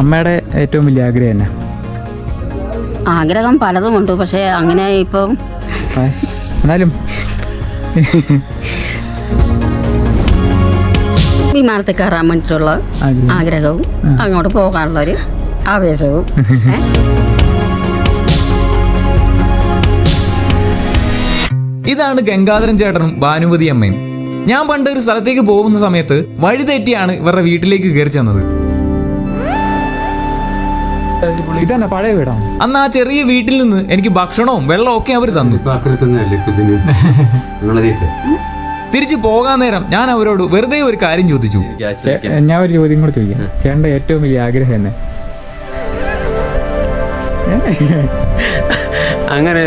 അമ്മയുടെ ഏറ്റവും വലിയ ആഗ്രഹം തന്നെ ആഗ്രഹം പലതുമുണ്ട് പക്ഷേ അങ്ങനെ ഇപ്പം എന്നാലും. വിമാനത്തിൽ കയറാൻ വേണ്ടിയിട്ടുള്ള ആഗ്രഹവും അങ്ങോട്ട് പോകാനുള്ള ഒരു ആവേശവും ഇതാണ് ഗംഗാധരൻ ചേട്ടനും ഭാനുമതി അമ്മയും. ഞാൻ പണ്ട് ഒരു സ്ഥലത്തേക്ക് പോകുന്ന സമയത്ത് വഴിതെറ്റിയാണ് ഇവരുടെ വീട്ടിലേക്ക് കയറി ചെന്നത്. ഇതന്നെ പഴയ വീടാണ് അന്ന് ആ ചെറിയ വീട്ടിൽ നിന്ന് എനിക്ക് ഭക്ഷണവും വെള്ളവും ഒക്കെ അവർ തന്നു. തിരിച്ചു പോകാൻ നേരം ഞാൻ അവരോട് വെറുതെ ഒരു കാര്യം ചോദിച്ചു. ഞാൻ ഒരു ചോദ്യം കൂടെ ചോദിക്കാം. ചേട്ടന്റെ ഏറ്റവും വലിയ ആഗ്രഹം എന്നെ? അങ്ങനെ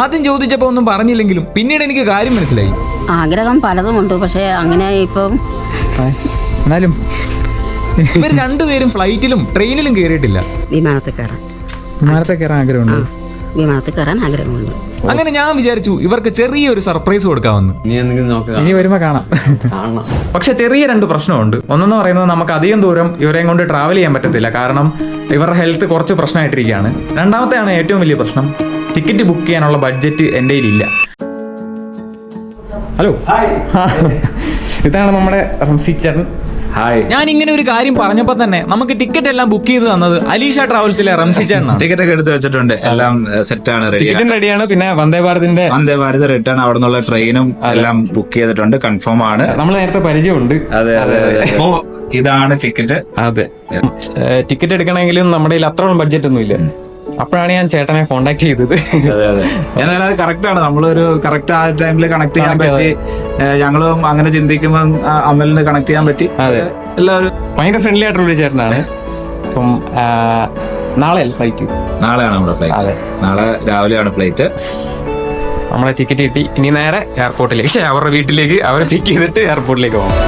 ആദ്യം ചോദിച്ചപ്പോ ഒന്നും പറഞ്ഞില്ലെങ്കിലും പിന്നീട് എനിക്ക് കാര്യം മനസ്സിലായി. ആഗ്രഹം പലതുമുണ്ട് പക്ഷേ അങ്ങനെ ഇപ്പം എന്നാലും ഇവർ രണ്ടുപേരും ഫ്ലൈറ്റിലും ട്രെയിനിലും കയറിയിട്ടില്ല വിമാനത്തിൽ കയറാൻ വിമാനത്തെ കയറാൻ ആഗ്രഹമുണ്ട്? വിമാനത്തിൽ കയറാൻ ആഗ്രഹമുണ്ട്. അങ്ങനെ ഞാൻ വിചാരിച്ചു ഇവർക്ക് ചെറിയൊരു സർപ്രൈസ് കൊടുക്കാമെന്ന്. ഇനി വരുമ്പോ കാണാം. കാണണം. പക്ഷെ ചെറിയ രണ്ട് പ്രശ്നമുണ്ട്. ഒന്നെന്ന് പറയുന്നത് നമുക്ക് അധികം ദൂരം ഇവരെയും കൊണ്ട് ട്രാവൽ ചെയ്യാൻ പറ്റത്തില്ല. കാരണം ഇവരുടെ ഹെൽത്ത് കുറച്ച് പ്രശ്നമായിട്ടിരിക്കുകയാണ്. രണ്ടാമത്തെയാണ് ഏറ്റവും വലിയ പ്രശ്നം. ടിക്കറ്റ് ബുക്ക് ചെയ്യാനുള്ള ബഡ്ജറ്റ് എന്റെ കയ്യിലില്ല. ഹലോ ഇതാണ് നമ്മുടെ റംസി ചേട്ടൻ. ഹായ് ഞാൻ ഇങ്ങനെ ഒരു കാര്യം പറഞ്ഞപ്പോ തന്നെ നമുക്ക് ടിക്കറ്റ് എല്ലാം ബുക്ക് ചെയ്ത് തന്നത് അലീഷ ട്രാവൽസിലെ റംസി ചേട്ടനാണ്. ടിക്കറ്റ് ഒക്കെ എടുത്ത് വെച്ചിട്ടുണ്ട്. എല്ലാം സെറ്റ് ആണ് ടിക്കറ്റും റെഡിയാണ് പിന്നെ വന്ദേ ഭാരതിന്റെ വന്ദേ ഭാരത് റിട്ടേൺ അവിടെ നിന്നുള്ള ട്രെയിനും എല്ലാം ബുക്ക് ചെയ്തിട്ടുണ്ട്. കൺഫേം ആണ്. നമ്മൾ നേരത്തെ പരിചയമുണ്ട്. അതെ അതെ അപ്പോ ഇതാണ് ടിക്കറ്റ് അതെ. ടിക്കറ്റ് എടുക്കണമെങ്കിലും നമ്മുടെ കയ്യിൽ അത്രോളം ബഡ്ജറ്റ് ഒന്നും ഇല്ല അപ്പോഴാണ് ഞാൻ ചേട്ടനെ കോണ്ടാക്ട് ചെയ്തത്. എന്നാലും അത് കറക്റ്റ് ആണ്. നമ്മളൊരു കറക്റ്റ് ആ ടൈമിൽ കണക്ട് ചെയ്യാൻ പറ്റി. ഞങ്ങളും അങ്ങനെ ചിന്തിക്കുമ്പോൾ അമലിന് കണക്ട് ചെയ്യാൻ പറ്റി. എല്ലാവരും ഭയങ്കര ഫ്രണ്ട്ലി ആയിട്ടുള്ള ചേട്ടനാണ്. അപ്പം നാളെ ഫ്ലൈറ്റ് നാളെയാണ് നമ്മുടെ. ഫ്ലൈറ്റ് നാളെ രാവിലെയാണ് ഫ്ലൈറ്റ് നമ്മളെ ടിക്കറ്റ് കിട്ടി. ഇനി നേരെ എയർപോർട്ടിലേക്ക് പക്ഷേ അവരുടെ വീട്ടിലേക്ക്. അവരെ പിക്ക് ചെയ്തിട്ട് എയർപോർട്ടിലേക്ക് പോകാം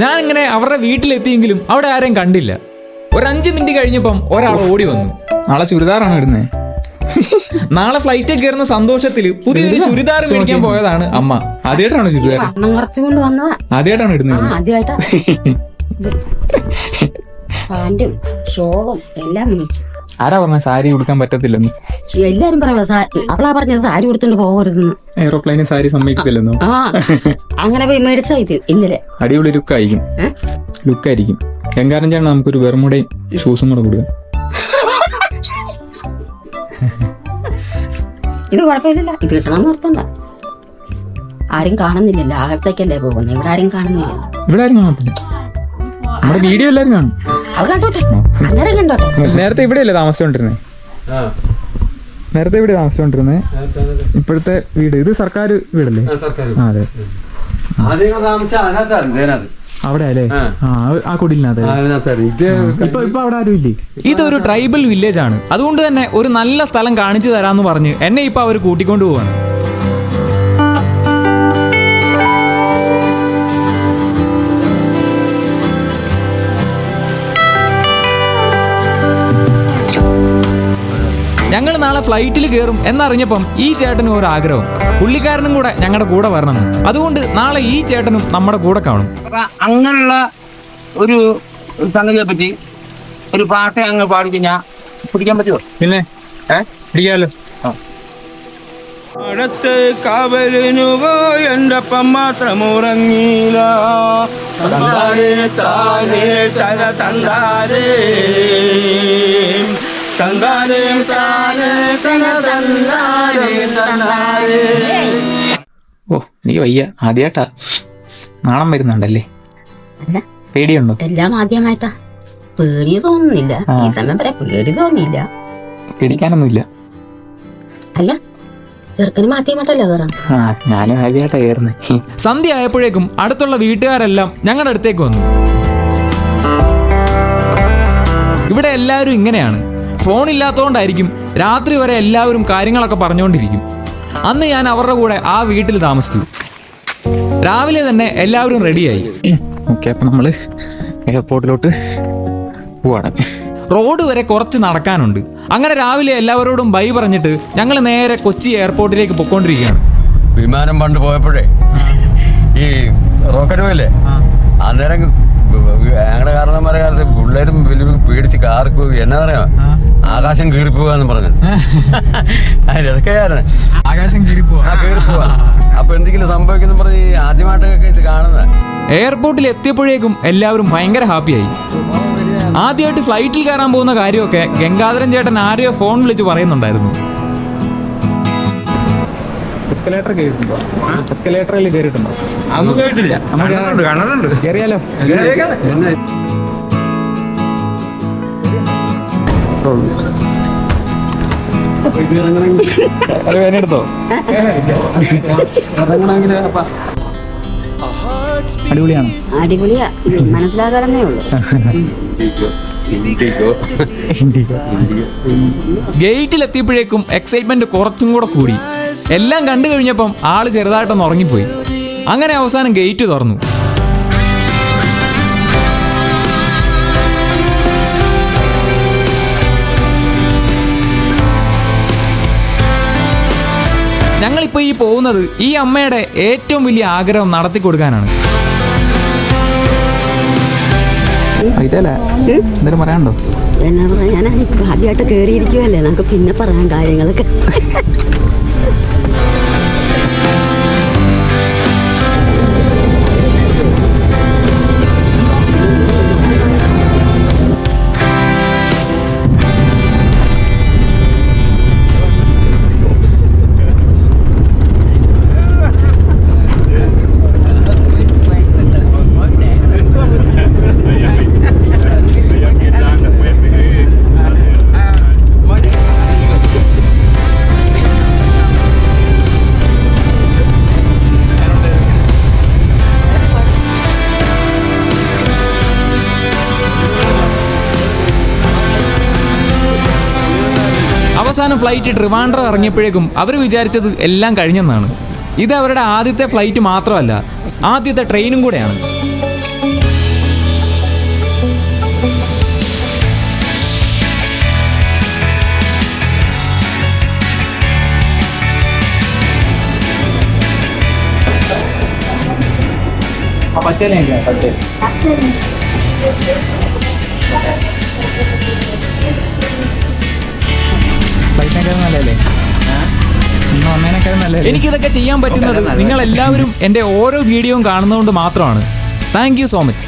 ഞാൻ ഇങ്ങനെ അവരുടെ വീട്ടിലെത്തിയെങ്കിലും അവിടെ ആരെയും കണ്ടില്ല. ഒരു അഞ്ച് മിനിറ്റ് കഴിഞ്ഞപ്പം ഒരാൾ ഓടി വന്നു. നാളെ ചുരിദാറാണ് ഇടുന്നത് നാളെ ഫ്ലൈറ്റിൽ കയറുന്ന സന്തോഷത്തിൽ പുതിയൊരു ചുരിദാർ? മേടിക്കാൻ പോയതാണ് അമ്മ. ആദ്യമായിട്ടാണ് ചുരിദാർ ആദ്യമായിട്ടാണ് ആ ഇടുന്നത്? ആദ്യമായിട്ടാ. പാന്റും ഷോളും എല്ലാം. ആരാ പറഞ്ഞ സാരി ഉടുക്കാൻ പറ്റത്തില്ലെന്ന്? എല്ലാരും പറയാ അവളാ പറഞ്ഞത് സാരി കൊടുത്തോണ്ട് പോകരുതെന്ന് എയ്റോപ്ലെയിനിൽ സാരി സമ്മതിക്കത്തില്ലെന്നോ ആ അങ്ങനെ പോയി മേടിച്ചാ ഇത് ഇന്നലെ. അടിപൊളി ലുക്ക് ആയിരിക്കും? ലുക്ക് ആയിരിക്കും. ഗംഗാരൻ ചേട്ടൻ നമുക്കൊരു വെറുമുടയും ഷൂസും കൂടെ കൊടുക്കാം. ഇത് കുഴപ്പമില്ല ഇത് കിട്ടണം നിർത്തണ്ട ആരും കാണുന്നില്ലല്ലോ ആകത്തേക്കല്ലേ പോകുന്നത് ഇവിടെ ആരും കാണുന്നില്ല. ഇവിടെ ആരും കാണത്തില്ല. നമ്മുടെ വീഡിയോ എല്ലാവരും കാണും. അത് കണ്ടോട്ടെ. അന്നേരം കണ്ടോട്ടെ. നേരത്തെ ഇവിടെയല്ലേ താമസിച്ചോണ്ടിരുന്നത് ആ. നേരത്തെ ഇവിടെ താമസിച്ചോണ്ടിരുന്നേ? ഇപ്പോഴത്തെ വീട് ഇത് സർക്കാർ വീടല്ലേ? അതെ. അവിടെ അല്ലേ? ആ. ആ ആ കുടിലിനകത്ത് ഇത് ഇപ്പൊ ഇപ്പൊ അവിടെ ആരും ഇല്ലേ? ഇതൊരു ട്രൈബൽ വില്ലേജ് ആണ്. അതുകൊണ്ട് തന്നെ ഒരു നല്ല സ്ഥലം കാണിച്ചു തരാന്ന് പറഞ്ഞ് എന്നെ ഇപ്പൊ അവർ കൂട്ടിക്കൊണ്ടു ഫ്ലൈറ്റിൽ കയറും എന്നറിഞ്ഞപ്പം ഈ ചേട്ടനും ഒരു ആഗ്രഹം. പുള്ളിക്കാരനും കൂടെ ഞങ്ങളുടെ കൂടെ വരണം. അതുകൊണ്ട് നാളെ ഈ ചേട്ടനും നമ്മുടെ കൂടെ കാണും. അപ്പൊ അങ്ങനെയുള്ള ഒരു സംഗതിയെ പറ്റി ഒരു പാട്ട് അങ്ങ് പാടി കഴിഞ്ഞാൽ പിടിക്കാൻ പറ്റുമോ പിന്നെ? ഏ? പിടിക്കാലോ? അടുത്ത് കാവലിനു എന്റെ എന്റെ അപ്പം മാത്രം ഉറങ്ങിയില്ല. താനേ തല തന്താനേ തന്താനേ താനേ തന തന്താനേ തന്താനേ ഓ നീ വയ്യ. ആദ്യമായിട്ടാ നാണം വരുന്നുണ്ടല്ലേ? അല്ല. പേടിയുണ്ടോ? എല്ലാം ആദ്യമായിട്ടാ. പേടി തോന്നുന്നില്ല. ഈ സമയം വരെ പേടി തോന്നിയില്ല. പേടിക്കാനൊന്നുമില്ല. അല്ല ചെറുക്കനും ആദ്യമായിട്ടല്ലേ കയറാം? ആ ഞാനും ആദ്യമായിട്ടാ കയറുന്നേ. സന്ധ്യ ആയപ്പോഴേക്കും അടുത്തുള്ള വീട്ടുകാരെല്ലാം ഞങ്ങളുടെ അടുത്തേക്ക് വന്നു. ഇവിടെ എല്ലാവരും ഇങ്ങനെയാണ്. ഫോൺ ഇല്ലാത്തതുകൊണ്ടായിരിക്കും രാത്രി വരെ എല്ലാവരും കാര്യങ്ങളൊക്കെ പറഞ്ഞുകൊണ്ടിരിക്കും അന്ന് ഞാൻ അവരുടെ കൂടെ ആ വീട്ടിൽ താമസിച്ചു. രാവിലെ തന്നെ എല്ലാവരും റെഡിയായി. ഓക്കെ അപ്പൊ നമ്മൾ എയർപോർട്ടിലോട്ട് പോവാണ്. റോഡ് വരെ കുറച്ച് നടക്കാനുണ്ട്. അങ്ങനെ രാവിലെ എല്ലാവരോടും ബൈ പറഞ്ഞിട്ട് ഞങ്ങൾ നേരെ കൊച്ചി എയർപോർട്ടിലേക്ക് പൊക്കോണ്ടിരിക്കുകയാണ് വിമാനം പണ്ട് പോയപ്പോഴേ ഈ റോക്കറ്റ് പോയില്ലേ? അന്നേരം ഞങ്ങളുടെ കാരണന്മാരെ കാലത്ത് പിള്ളേരും വലിയ പേടിച്ച് കാർക്ക് എന്നാ പറയാ ആകാശം കീറി പോവാന്ന് പറഞ്ഞു അതൊക്കെ ആകാശം കീറിപ്പോ ആ കീറി പോവാ അപ്പൊ എന്തെങ്കിലും സംഭവിക്കുന്ന പറഞ്ഞ് ആദ്യമായിട്ടൊക്കെ ഇത് കാണുന്നത്. എയർപോർട്ടിൽ എത്തിയപ്പോഴേക്കും എല്ലാവരും ഭയങ്കര ഹാപ്പിയായി. ആദ്യമായിട്ട് ഫ്ലൈറ്റിൽ കയറാൻ പോകുന്ന കാര്യമൊക്കെ ഗംഗാധരൻ ചേട്ടൻ ആരെയോ ഫോൺ വിളിച്ച് പറയുന്നുണ്ടായിരുന്നു. എസ്കലേറ്റർ കയറിയിട്ടുണ്ടോ എസ്കലേറ്ററിൽ കയറിയിട്ടുണ്ടോ അതൊന്നും കേട്ടില്ല കണ്ടിട്ടുണ്ട് കണ്ടിട്ടുണ്ട് കയറിയാലോ അത് വേനെടുത്തോ അടിപൊളിയാണ്. അടിപൊളിയാ. മനസ്സിലാകാറേ ഉള്ളൂ. ഗേറ്റിൽ എത്തിയപ്പോഴേക്കും എക്സൈറ്റ്മെന്റ് കുറച്ചും കൂടെ കൂടി. എല്ലാം കണ്ടു കഴിഞ്ഞപ്പം ആൾ ചെറുതായിട്ടൊന്ന് ഉറങ്ങിപ്പോയി. അങ്ങനെ അവസാനം ഗേറ്റ് തുറന്നു. ഞങ്ങളിപ്പോൾ ഈ പോകുന്നത് ഈ അമ്മയുടെ ഏറ്റവും വലിയ ആഗ്രഹം നടത്തി കൊടുക്കാനാണ്. എന്തെങ്കിലും പറയാനുണ്ടോ? എന്നാ പറയാനാ ആദ്യമായിട്ട് കേറിയിരിക്കുവല്ലേ? നമുക്ക് പിന്നെ പറയാൻ കാര്യങ്ങളൊക്കെ. അവസാനം ഫ്ലൈറ്റ് ട്രിവാൻഡ്രം ഇറങ്ങിയപ്പോഴേക്കും അവർ വിചാരിച്ചത് എല്ലാം കഴിഞ്ഞെന്നാണ്. ഇത് അവരുടെ ആദ്യത്തെ ഫ്ലൈറ്റ് മാത്രമല്ല ആദ്യത്തെ ട്രെയിനും കൂടെയാണ്. പച്ചേലേ പച്ചേ ഫ്ലൈറ്റിനേക്കാൾ വന്നതിനേക്കാൾ നല്ലല്ലേ എനിക്കിതൊക്കെ ചെയ്യാൻ പറ്റുന്നത് നിങ്ങൾ എല്ലാവരും എന്റെ ഓരോ വീഡിയോയും കാണുന്നതുകൊണ്ട് മാത്രമാണ്. Thank you so much